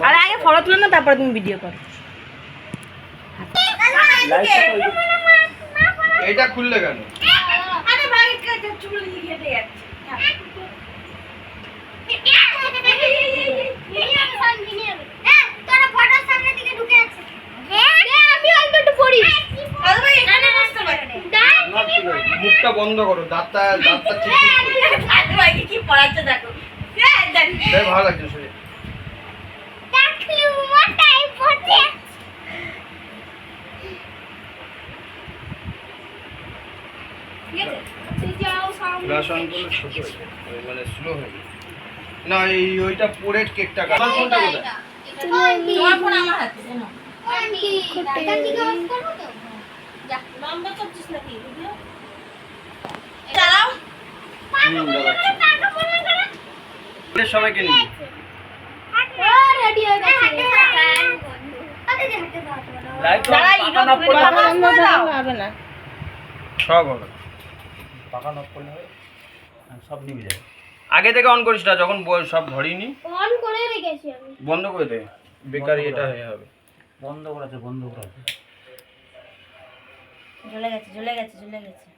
আরে আগে ফটো তুলে না তারপরে তুমি ভিডিও করো। এটা খুললে কেন? আরে ভাই চুল কেটে যাচ্ছে। মুখটা বন্ধ করো দাঁতটা দাঁতটা ঠিক ভালো লাগছে শুনে ঠিক আছে ছোট মানে স্লো হয়ে না এই ওইটা কেকটা কাটা ফোনটা কোথায় তোমার ফোন আমার হাতে সবাইকে সব হবে। পাকা নক করলে হবে। সব নিয়ে যাবে। আগে থেকে অন করিস না যখন সব ধরিনি। অন করে রেখেছি আমি। বন্ধ করে দে বেকার এটা হয়ে হবে। বন্ধ করা আছে বন্ধ করা আছে। জ্বলে গেছে জ্বলে গেছে জ্বলে গেছে।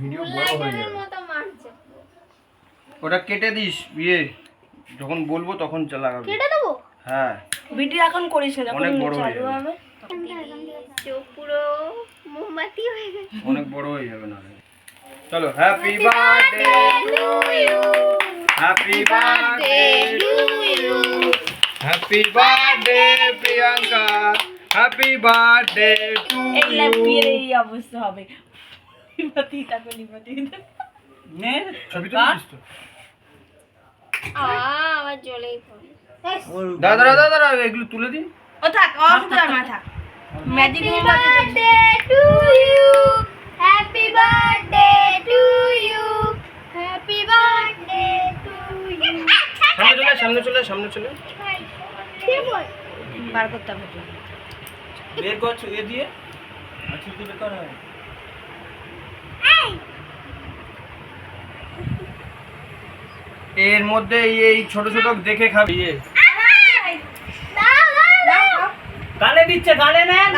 ভিডিও বড় হয়ে যাবে। ওটা কেটে দিস বিয়ে যখন বলব তখন লাগাবি কেটে দেবো? হ্যাঁ। ভিডিও এখন করিস না অনেক বড় হয়ে চালু যাবে। হবে চোখ পুরো মোমবাতি হয়ে গেছে। অনেক বড় হয়ে যাবে না চলো happy birthday to you happy birthday to you happy birthday Priyanka happy birthday to you এই লাইভ বিয়ের এই অবস্থা হবে। লিপাতি তাকে লিপাতি নে। ছবি তো আ আমার জ্বলেই পড়ে। দাদা দাদা দাদা এগুলো তুলে দিন। ও থাক ও অসুবিধা না থাক। ম্যাজিক মোমবাতি to you happy birthday to you happy birthday to you সামনে চলে সামনে চলে সামনে চলে বার করতে হবে। বের করছ এ দিয়ে। আচ্ছা তুই বেকার হয়। এর মধ্যে এই- ছোট ছোট দেখে খাবি। ইয়ে। গালে দিচ্ছে গালে নেন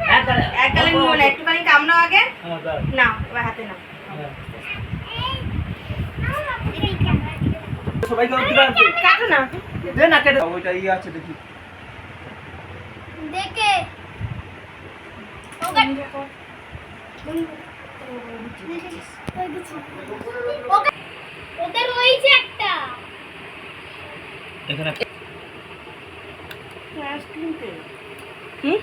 হ্যাঁ, গালে- এক গালে নিও না একটুখানি কামড়াও আগে। না এবার হাতে না। সবাইকে দিতে পারবে কাটো না। দে না কেটে ওইটা ইয়ে আছে দেখি। দেখে। ওদের রয়েছে একটা এখানে হুম